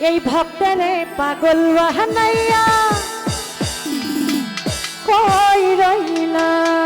এই ভক্তরে পাগল বাহানাইয়া কই রইলা?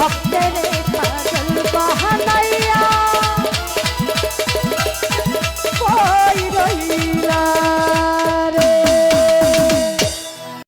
up, baby.